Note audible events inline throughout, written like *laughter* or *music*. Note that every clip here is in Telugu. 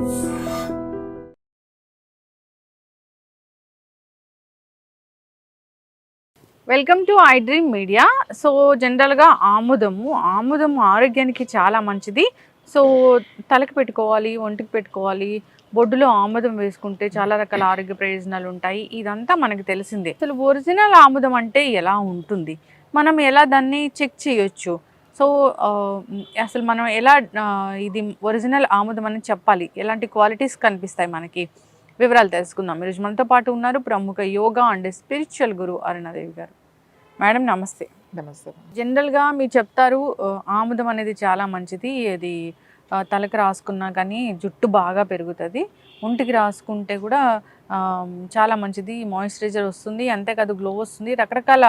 Welcome to I dream media. So జనరల్గా ఆముదము. ఆముదము ఆరోగ్యానికి చాలా మంచిది. సో తలకి పెట్టుకోవాలి ఒంటికి పెట్టుకోవాలి బొడ్డులో ఆముదం వేసుకుంటే చాలా రకాల ఆరోగ్య ప్రయోజనాలు ఉంటాయి. ఇదంతా మనకు తెలిసిందే. అసలు ఒరిజినల్ ఆముదం అంటే ఎలా ఉంటుంది? మనం ఎలా దాన్ని చెక్ చేయొచ్చు? సో అసలు మనం ఎలా ఇది ఒరిజినల్ ఆముదం అని చెప్పాలి? ఎలాంటి క్వాలిటీస్ కనిపిస్తాయి మనకి? వివరాలు తెలుసుకుందాం. ఈరోజు మనతో పాటు ఉన్నారు ప్రముఖ యోగా అండ్ స్పిరిచువల్ గురు అరుణాదేవి గారు. మేడం నమస్తే. నమస్తే. జనరల్గా మీరు చెప్తారు ఆముదం అనేది చాలా మంచిది. అది ఆ, తలకు రాసుకున్నా కానీ జుట్టు బాగా పెరుగుతుంది. ఒంటికి రాసుకుంటే కూడా చాలా మంచిది. మాయిశ్చరైజర్ వస్తుంది. అంతేకాదు గ్లో వస్తుంది. రకరకాల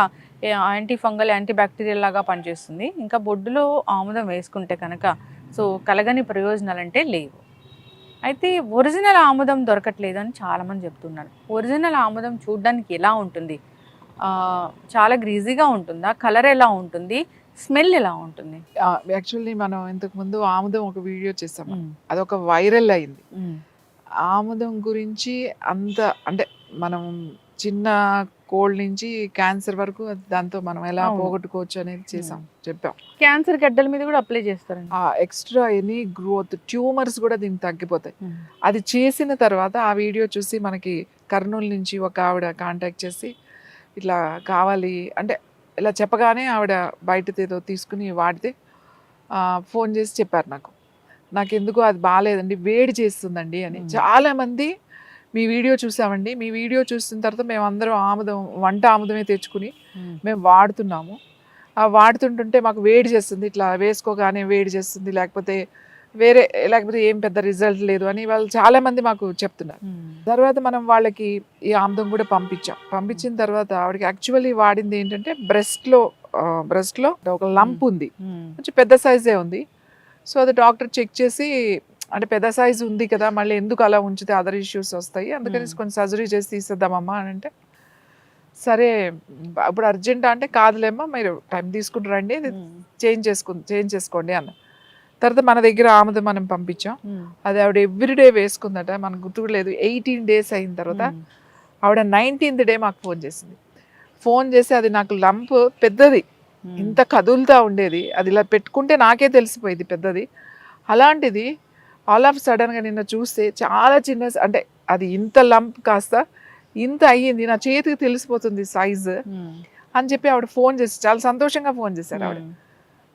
యాంటీ ఫంగల్ యాంటీ బ్యాక్టీరియల్ లాగా పనిచేస్తుంది. ఇంకా బొడ్డులో ఆముదం వేసుకుంటే కనుక సో కలగని ప్రయోజనాలు అంటే లేవు. అయితే ఒరిజినల్ ఆముదం దొరకట్లేదు అని చాలామంది చెప్తున్నారు. ఒరిజినల్ ఆముదం చూడడానికి ఎలా ఉంటుంది? చాలా గ్రీజీగా ఉంటుందా? కలర్ ఎలా ఉంటుంది? స్మెల్ ఎలా ఉంటుంది? యాక్చువల్లీ మనం ఇంతకు ముందు ఆముదం ఒక వీడియో చేసాము అదొక వైరల్ అయింది. ఆముదం గురించి అంత అంటే మనం చిన్న కోల్డ్ నుంచి క్యాన్సర్ వరకు దాంతో మనం ఎలా. పోగొట్టుకోవచ్చు అనేది చేసాం చెప్పాం. క్యాన్సర్ గడ్డల మీద కూడా అప్లై చేస్తారండి. ఆ ఎక్స్ట్రా ఎనీ గ్రోత్ ట్యూమర్స్ కూడా దీనికి తగ్గిపోతాయి. అది చేసిన తర్వాత ఆ వీడియో చూసి మనకి కర్నూలు నుంచి ఒక ఆవిడ కాంటాక్ట్ చేసి ఇట్లా కావాలి. అంటే ఇలా చెప్పగానే ఆవిడ బయట ఏదో తీసుకుని వాడితే ఫోన్ చేసి చెప్పారు నాకు. నాకు ఎందుకో అది బాగాలేదండి వేడి చేస్తుందండి అని. మ్మ్. చాలా మంది మీ వీడియో చూసామండి. మీ వీడియో చూసిన తర్వాత మేము అందరం ఆముదం వంట ఆముదమే తెచ్చుకుని మేము వాడుతున్నాము. ఆ వాడుతుంటుంటే మాకు వేడి చేస్తుంది ఇట్లా వేసుకోగానే వేడి చేస్తుంది లేకపోతే వేరే లేకపోతే ఏం పెద్ద రిజల్ట్ లేదు అని వాళ్ళు చాలా మంది మాకు చెప్తున్నారు. తర్వాత మనం వాళ్ళకి ఈ ఆముదం కూడా పంపించాం. పంపించిన తర్వాత ఆవిడకి యాక్చువల్లీ వాడింది ఏంటంటే బ్రెస్ట్లో బ్రెస్ట్లో ఒక లంప్ ఉంది. కొంచెం పెద్ద సైజే ఉంది. సో అది డాక్టర్ చెక్ చేసి అంటే పెద్ద సైజు ఉంది కదా మళ్ళీ ఎందుకు అలా ఉంచితే అదర్ ఇష్యూస్ వస్తాయి. అందుకని Hmm. కొంచెం సర్జరీ చేసి తీసేద్దామమ్మా అని అంటే సరే ఇప్పుడు అర్జెంట్ అంటే కాదులేమ్మా మీరు టైం తీసుకుని రండి చేంజ్ చేసుకు చేంజ్ చేసుకోండి అన్న. తర్వాత మన దగ్గర ఆమెది మనం పంపించాం. అది ఆవిడ ఎవ్రీడే వేసుకుందట మనకు గుర్తుకు లేదు ఎయిటీన్ డేస్ అయిన తర్వాత ఆవిడ నైన్టీన్త్ డే మాకు ఫోన్ చేసింది. ఫోన్ చేసి అది నాకు లంప్ పెద్దది. ఇంత కదులుతా ఉండేది. అది ఇలా పెట్టుకుంటే నాకే తెలిసిపోయింది పెద్దది. అలాంటిది ఆల్ ఆఫ్ సడన్గా నిన్న చూస్తే చాలా చిన్న అంటే అది ఇంత లంప్ కాస్త ఇంత అయ్యింది. నా చేతికి తెలిసిపోతుంది సైజు అని చెప్పి ఆవిడ ఫోన్ చేసి చాలా సంతోషంగా ఫోన్ చేశారు ఆవిడ.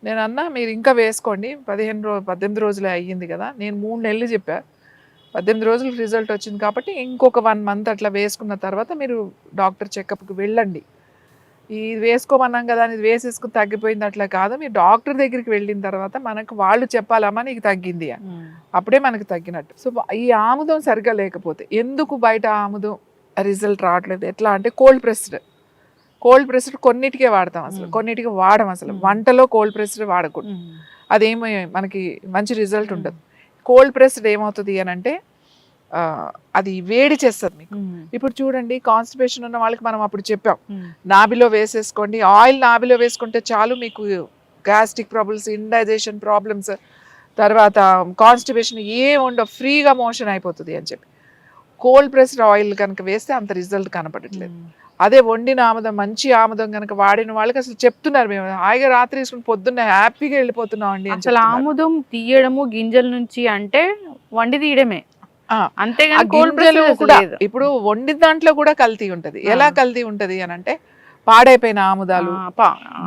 నేను అన్నా మీరు ఇంకా వేసుకోండి. పదిహేను రో పద్దెనిమిది రోజులే అయ్యింది కదా. నేను మూడు నెలలు చెప్పా. పద్దెనిమిది రోజులు రిజల్ట్ వచ్చింది కాబట్టి ఇంకొక వన్ మంత్ అట్లా వేసుకున్న తర్వాత మీరు డాక్టర్ చెకప్కి వెళ్ళండి. ఇది వేసుకోమన్నాం కదా అని ఇది వేసేసుకుని తగ్గిపోయింది అట్లా కాదు. మీరు డాక్టర్ దగ్గరికి వెళ్ళిన తర్వాత మనకు వాళ్ళు చెప్పాలమ్మా నీకు తగ్గింది అని. అప్పుడే మనకు తగ్గినట్టు. సో ఈ ఆముదం సరిగా లేకపోతే ఎందుకు బయట ఆముదం రిజల్ట్ రావట్లేదు? ఎట్లా అంటే కోల్డ్ ప్రెస్డ్. కోల్డ్ ప్రెస్డ్ కొన్నిటికే వాడతాం అసలు. కొన్నిటికి వాడం అసలు. వంటలో కోల్డ్ ప్రెస్డ్ వాడకూడదు. అదేమో మనకి మంచి రిజల్ట్ ఉండదు. కోల్డ్ ప్రెస్డ్ ఏమవుతుంది అని అంటే అది వేడి చేస్తుంది మీకు. ఇప్పుడు చూడండి కాన్స్టిపేషన్ ఉన్న వాళ్ళకి మనం అప్పుడు చెప్పాం. నాభిలో వేసేసుకోండి. ఆయిల్ నాభిలో వేసుకుంటే చాలు మీకు గ్యాస్ట్రిక్ ప్రాబ్లమ్స్ ఇండైజేషన్ ప్రాబ్లమ్స్ తర్వాత కాన్స్టిపేషన్ ఏం ఉండవు. ఫ్రీగా మోషన్ అయిపోతుంది అని చెప్పి. కోల్డ్ ప్రెస్డ్ ఆయిల్ కనుక వేస్తే అంత రిజల్ట్ కనపడట్లేదు. అదే వండిన ఆముదం మంచి ఆముదం కనుక వాడిన వాళ్ళకి అసలు చెప్తున్నారు మేము హాయిగా రాత్రి వేసుకుని పొద్దున్న హ్యాపీగా వెళ్ళిపోతున్నాం అండి అసలు. ఆముదం తీయడము గింజల నుంచి అంటే వండి తీయడమే అంతేగాని కూడా ఇప్పుడు వండిన దాంట్లో కూడా కల్తీ ఉంటది ఎలా. కల్తీ ఉంటది అని అంటే పాడైపోయిన ఆముదాలు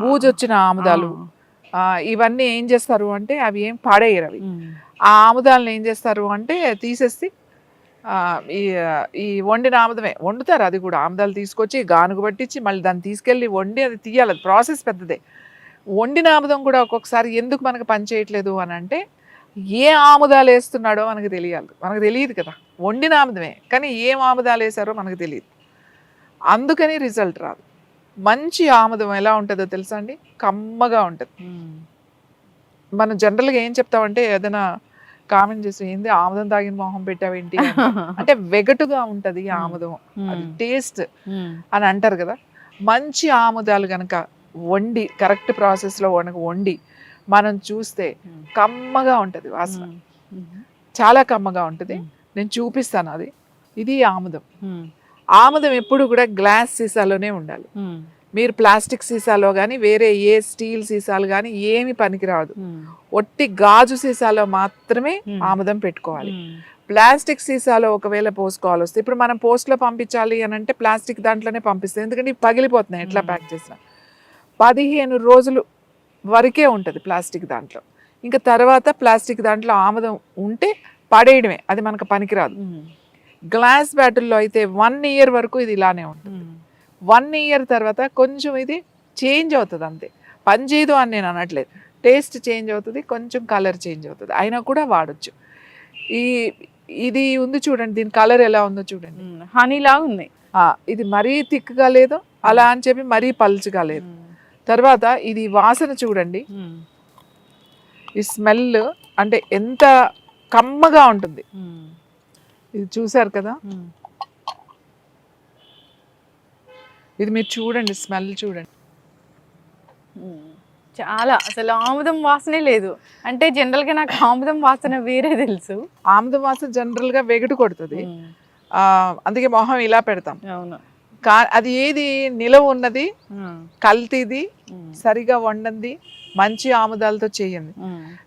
బూజొచ్చిన ఆముదాలు ఆ, ఇవన్నీ ఏం చేస్తారు అంటే అవి ఏం పాడేయరు అవి. ఆ ఆముదాలను ఏం చేస్తారు అంటే తీసేసి ఈ ఈ వండిన ఆముదమే. వండుతారు అది కూడా. ఆముదాలు తీసుకొచ్చి గానుగు పట్టించి మళ్ళీ దాన్ని తీసుకెళ్ళి వండి అది తీయాలి. అది ప్రాసెస్ పెద్దదే. వండిన ఆముదం కూడా ఒక్కొక్కసారి ఎందుకు మనకు పని చేయట్లేదు అని అంటే ఏ ఆముదాలు వేస్తున్నాడో మనకు తెలియాలి. మనకు తెలియదు కదా. వండిన ఆముదమే. కానీ ఏం ఆముదాలు వేసారో మనకు తెలియదు. అందుకని రిజల్ట్ రాదు. మంచి ఆముదం ఎలా ఉంటుందో తెలుసా అండి? కమ్మగా ఉంటుంది. మనం జనరల్గా ఏం చెప్తామంటే ఏదైనా కామెంట్ చేసి ఏంది ఆముదం తాగిన మొహం పెట్టావేంటి. *laughs* అంటే వెగటుగా ఉంటది ఆముదం అది. టేస్ట్. అని అంటారు కదా మంచి ఆముదాలు గనక వండి కరెక్ట్ ప్రాసెస్లో కనుక వండి మనం చూస్తే. కమ్మగా ఉంటది వాసన. చాలా కమ్మగా ఉంటుంది. నేను చూపిస్తాను అది ఇది ఆముదం ఆముదం ఎప్పుడు కూడా గ్లాస్ సీసాలోనే ఉండాలి మీరు ప్లాస్టిక్ సీసాలో కానీ వేరే ఏ స్టీల్ సీసాలు కానీ ఏమి పనికిరాదు. ఒట్టి గాజు సీసాలో మాత్రమే. ఆముదం పెట్టుకోవాలి. ప్లాస్టిక్ సీసాలో ఒకవేళ పోసుకోవాలి వస్తే ఇప్పుడు మనం పోస్ట్లో పంపించాలి అని అంటే ప్లాస్టిక్ దాంట్లోనే పంపిస్తాం. ఎందుకంటే పగిలిపోతున్నాయి ఎట్లా. ప్యాక్ చేసినా. పదిహేను రోజులు వరకే ఉంటుంది ప్లాస్టిక్ దాంట్లో. ఇంకా తర్వాత ప్లాస్టిక్ దాంట్లో ఆముదం ఉంటే పడేయడమే. అది మనకు పనికిరాదు. గ్లాస్ బ్యాటిల్లో అయితే వన్ ఇయర్ వరకు ఇది ఇలానే ఉంటుంది. వన్ ఇయర్ తర్వాత కొంచెం ఇది చేంజ్ అవుతుంది అంతే. పని చేయదు అని నేను అనట్లేదు. టేస్ట్ చేంజ్ అవుతుంది కొంచెం కలర్ చేంజ్ అవుతుంది. అయినా కూడా వాడచ్చు. ఈ ఇది ఉంది చూడండి దీని కలర్ ఎలా ఉందో చూడండి. ఉమ్, హనీ లాగా ఉంది ఇది మరీ థిక్గా లేదు అలా అని చెప్పి మరీ పల్చగా లేదు. తర్వాత ఇది వాసన చూడండి. ఈ స్మెల్ అంటే ఎంత కమ్మగా ఉంటుంది. ఇది చూసారు కదా? ఇది మీరు చూడండి స్మెల్ చూడండి. చాలా అసలు ఆముదం వాసనే లేదు. అంటే జనరల్గా నాకు ఆముదం వాసన వేరే తెలుసు. ఆముదం వాసన జనరల్గా వెగటు కొడుతుంది. అందుకే మొహం ఇలా పెడతాం. అవును. కా అది ఏది నిలవ ఉన్నది కల్తీది సరిగా వండంది మంచి ఆముదాలతో చేయండి.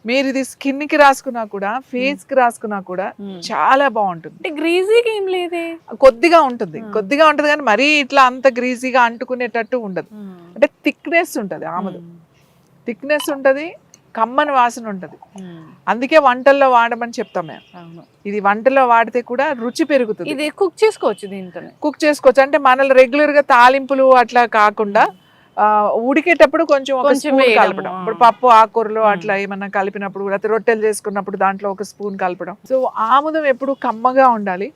మీరు ఇది స్కిన్కి రాసుకున్నా కూడా ఫేస్కి రాసుకున్నా కూడా. చాలా బాగుంటుంది. అంటే గ్రీజీగా ఏం లేదే? కొద్దిగా ఉంటుంది. కొద్దిగా ఉంటుంది కానీ మరీ ఇట్లా అంత గ్రీజీగా అంటుకునేటట్టు ఉండదు. అంటే థిక్నెస్ ఉంటుంది ఆముదం. థిక్నెస్ ఉంటుంది కమ్మని వాసన ఉంటుంది. అందుకే వంటల్లో వాడమని చెప్తాం మేము. ఇది వంటలో వాడితే కూడా రుచి పెరుగుతుంది. ఇది కుక్ చేసుకోవచ్చు దీంతోనే. కుక్ చేసుకోవచ్చు. అంటే మనల్ని రెగ్యులర్గా తాలింపులు అట్లా కాకుండా ఉడికేటప్పుడు కొంచెం ఒక స్పూన్ కలపడం. ఇప్పుడు పప్పు ఆకుకూరలు మ్మ్. అట్లా ఏమన్నా కలిపినప్పుడు లేకపోతే రొట్టెలు చేసుకున్నప్పుడు దాంట్లో ఒక స్పూన్ కలపడం. సో ఆముదం ఎప్పుడు కమ్మగా ఉండాలి.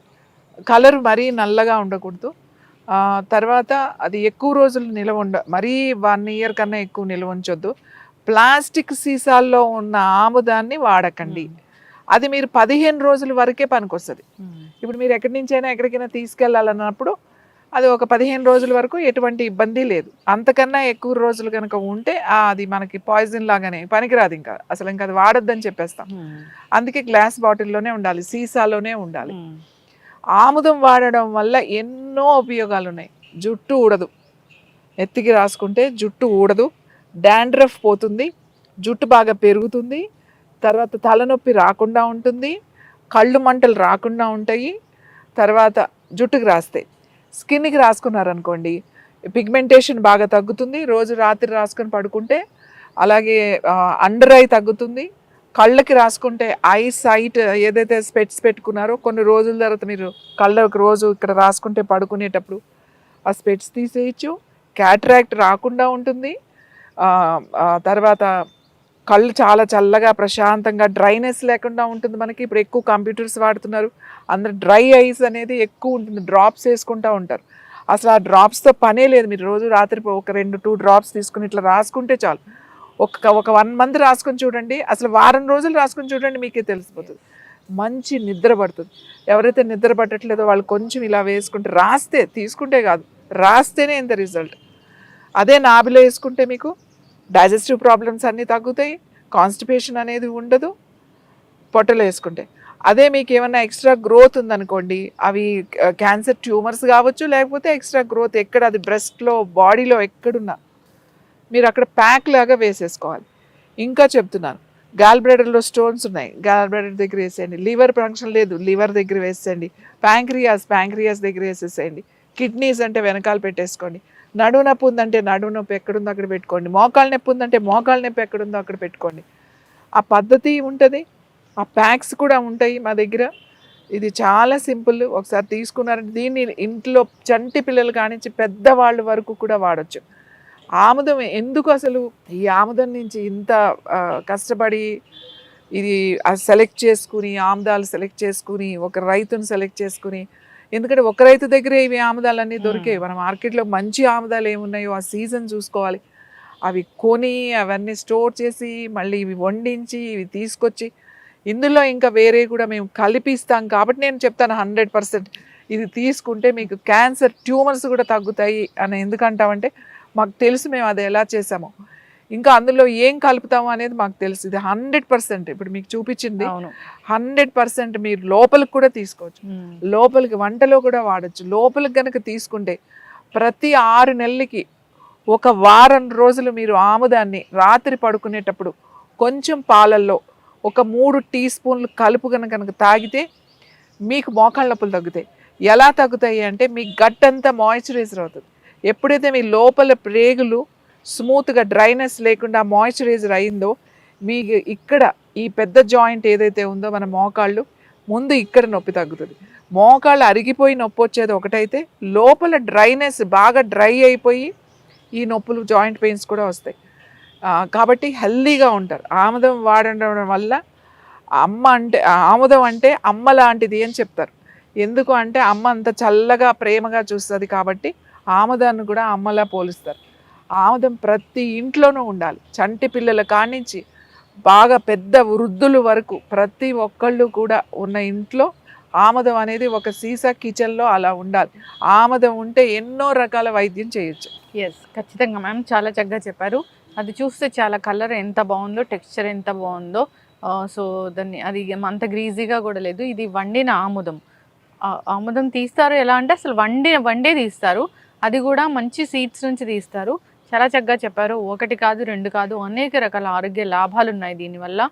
కలర్ మరీ నల్లగా ఉండకూడదు. తర్వాత అది ఎక్కువ రోజులు నిల్వ ఉండ మరీ వన్ ఇయర్ కన్నా ఎక్కువ నిల్వ ఉంచొద్దు. ప్లాస్టిక్ సీసాల్లో ఉన్న ఆముదాన్ని వాడకండి. అది మీరు పదిహేను రోజుల వరకే పనికొస్తుంది. ఇప్పుడు మీరు ఎక్కడి నుంచైనా ఎక్కడికైనా తీసుకెళ్ళాలన్నప్పుడు అది ఒక పదిహేను రోజుల వరకు ఎటువంటి ఇబ్బంది లేదు. అంతకన్నా ఎక్కువ రోజులు కనుక ఉంటే అది మనకి పాయిజన్ లాగానే పనికిరాదు ఇంకా. అసలు ఇంకా అది వాడొద్దని చెప్పేస్తాం. అందుకే గ్లాస్ బాటిల్లోనే ఉండాలి సీసాలోనే ఉండాలి. ఆముదం వాడడం వల్ల ఎన్నో ఉపయోగాలు ఉన్నాయి జుట్టు ఊడదు. ఎత్తికి రాసుకుంటే జుట్టు ఊడదు. డాండ్రఫ్ పోతుంది. జుట్టు బాగా పెరుగుతుంది. తర్వాత తలనొప్పి రాకుండా ఉంటుంది. కళ్ళు మంటలు రాకుండా ఉంటాయి. తర్వాత జుట్టుకి రాస్తే స్కిన్కి రాసుకున్నారనుకోండి పిగ్మెంటేషన్ బాగా తగ్గుతుంది రోజు రాత్రి రాసుకొని పడుకుంటే అలాగే అండర్ ఐ తగ్గుతుంది కళ్ళకి రాసుకుంటే ఐ సైట్ ఏదైతే స్పెట్స్ పెట్టుకున్నారో కొన్ని రోజుల తర్వాత మీరు కళ్ళకి రోజు ఇక్కడ రాసుకుంటే పడుకునేటప్పుడు ఆ స్పెట్స్ తీసేయచ్చు. క్యాట్రాక్ట్ రాకుండా ఉంటుంది. తర్వాత కళ్ళు చాలా చల్లగా ప్రశాంతంగా డ్రైనెస్ లేకుండా ఉంటుంది మనకి. ఇప్పుడు ఎక్కువ కంప్యూటర్స్ వాడుతున్నారు. అందరు డ్రై ఐస్ అనేది ఎక్కువ ఉంటుంది. డ్రాప్స్ వేసుకుంటూ ఉంటారు. అసలు ఆ డ్రాప్స్తో పనే లేదు. మీరు రోజు రాత్రి ఒక రెండు టూ డ్రాప్స్ తీసుకుని ఇట్లా రాసుకుంటే చాలు. ఒక ఒక వన్ మంత్ రాసుకొని చూడండి. అసలు వారం రోజులు రాసుకొని చూడండి మీకే తెలిసిపోతుంది. మంచి నిద్ర పడుతుంది. ఎవరైతే నిద్ర పట్టట్లేదో వాళ్ళు కొంచెం ఇలా వేసుకుంటే రాస్తే తీసుకుంటే కాదు. రాస్తేనే ఇంత రిజల్ట్ అదే నాభిలో వేసుకుంటే మీకు డైజెస్టివ్ ప్రాబ్లమ్స్ అన్నీ తగ్గుతాయి కాన్స్టిపేషన్ అనేది ఉండదు పొట్టలో వేసుకుంటే. అదే మీకు ఏమన్నా ఎక్స్ట్రా గ్రోత్ ఉందనుకోండి అవి క్యాన్సర్ ట్యూమర్స్ కావచ్చు లేకపోతే ఎక్స్ట్రా గ్రోత్ ఎక్కడ అది బ్రెస్ట్లో బాడీలో ఎక్కడున్నా మీరు అక్కడ ప్యాక్ లాగా వేసేసుకోవాలి. ఇంకా చెప్తున్నాను గాల్ బ్రెడర్లో స్టోన్స్ ఉన్నాయి గాల్ బ్రెడర్ దగ్గర వేసేయండి లివర్ ఫంక్షన్ లేదు లివర్ దగ్గర వేసేయండి ప్యాంక్రియాస్ ప్యాంక్రియాస్ దగ్గర వేసేసేయండి కిడ్నీస్ అంటే వెనకాల పెట్టేసుకోండి నడువు నొప్పి ఉందంటే నడువు నొప్పి ఎక్కడుందో అక్కడ పెట్టుకోండి. మోకాలు నొప్పి ఉందంటే మోకాలు నొప్పి ఎక్కడుందో అక్కడ పెట్టుకోండి. ఆ పద్ధతి ఉంటుంది. ఆ ప్యాక్స్ కూడా ఉంటాయి మా దగ్గర. ఇది చాలా సింపుల్. ఒకసారి తీసుకున్నారంటే దీన్ని ఇంట్లో చంటి పిల్లలు కానించి పెద్దవాళ్ళ వరకు కూడా వాడచ్చు. ఆముదం ఎందుకు అసలు ఈ ఆముదం నుంచి ఇంత కష్టపడి ఇది సెలెక్ట్ చేసుకుని ఆముదాలు సెలెక్ట్ చేసుకుని ఒక రైతును సెలెక్ట్ చేసుకుని ఎందుకంటే ఒక రైతు దగ్గరే ఇవి ఆముదాలన్నీ దొరికాయి మన మార్కెట్లో మంచి ఆముదాలు ఏమున్నాయో ఆ సీజన్ చూసుకోవాలి. అవి కొని అవన్నీ స్టోర్ చేసి మళ్ళీ ఇవి వండించి ఇవి తీసుకొచ్చి ఇందులో ఇంకా వేరే కూడా మేము కలిపిస్తాం కాబట్టి నేను చెప్తాను హండ్రెడ్ పర్సెంట్. ఇది తీసుకుంటే మీకు క్యాన్సర్ ట్యూమర్స్ కూడా తగ్గుతాయి అని ఎందుకంటామంటే మాకు తెలుసు మేము అది ఎలా చేసామో ఇంకా అందులో ఏం కలుపుతాము అనేది మాకు తెలుసు. ఇది హండ్రెడ్ పర్సెంట్ ఇప్పుడు మీకు చూపించింది హండ్రెడ్ పర్సెంట్ మీరు లోపలికి కూడా తీసుకోవచ్చు. లోపలికి వంటలో కూడా వాడచ్చు. లోపలికి కనుక తీసుకుంటే ప్రతి ఆరు నెలలకి ఒక వారం రోజులు మీరు ఆముదాన్ని రాత్రి పడుకునేటప్పుడు కొంచెం పాలల్లో ఒక మూడు టీ స్పూన్లు కలుపు కనుక కనుక తాగితే మీకు మోకాళ్ళ నొప్పులు తగ్గుతాయి. ఎలా తగ్గుతాయి అంటే మీ గట్ అంతా మాయిశ్చరైజర్ అవుతుంది. ఎప్పుడైతే మీ లోపల ప్రేగులు స్మూత్గా డ్రైనెస్ లేకుండా మాయిశ్చరైజర్ అయిందో మీ ఇక్కడ ఈ పెద్ద జాయింట్ ఏదైతే ఉందో మన మోకాళ్ళు ముందు ఇక్కడ నొప్పి తగ్గుతుంది. మోకాళ్ళు అరిగిపోయి నొప్పి వచ్చేది ఒకటైతే లోపల డ్రైనెస్ బాగా డ్రై అయిపోయి ఈ నొప్పులు జాయింట్ పెయిన్స్ కూడా వస్తాయి. కాబట్టి హెల్దీగా ఉంటారు. ఆముదం వాడడం వల్ల అమ్మ అంటే ఆముదం అంటే అమ్మ లాంటిది అని చెప్తారు. ఎందుకు అంటే అమ్మ అంత చల్లగా ప్రేమగా చూస్తుంది కాబట్టి ఆముదాన్ని కూడా అమ్మలా పోలుస్తారు. ఆముదం ప్రతి ఇంట్లోనూ ఉండాలి. చంటి పిల్లల కానించి బాగా పెద్ద వృద్ధులు వరకు ప్రతి ఒక్కళ్ళు కూడా ఉన్న ఇంట్లో ఆముదం అనేది ఒక సీసా కిచెన్లో అలా ఉండాలి. ఆముదం ఉంటే ఎన్నో రకాల వైద్యం చేయొచ్చు. ఎస్ ఖచ్చితంగా మ్యామ్. చాలా చక్కగా చెప్పారు. అది చూస్తే చాలా కలర్ ఎంత బాగుందో టెక్స్చర్ ఎంత బాగుందో. సో దాన్ని అది అంత గ్రీజీగా కూడా లేదు. ఇది వండిన ఆముదం. ఆముదం తీస్తారు ఎలా అంటే అసలు వండి వండే తీస్తారు. అది కూడా మంచి సీడ్స్ నుంచి తీస్తారు. చాలా చక్కగా చెప్పారు. ఒకటి కాదు రెండు కాదు అనేక రకాల ఆరోగ్య లాభాలు ఉన్నాయి దీనివల్ల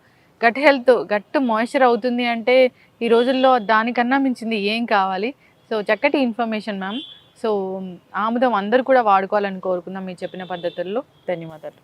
గట్ హెల్త్ గట్టు మాయిశ్చర్ అవుతుంది అంటే ఈ రోజుల్లో దానికన్నా మించింది ఏం కావాలి? సో చక్కటి ఇన్ఫర్మేషన్ మ్యామ్. సో ఆముదం అందరూ కూడా వాడుకోవాలని కోరుకుందాం మీరు చెప్పిన పద్ధతుల్లో. ధన్యవాదాలు.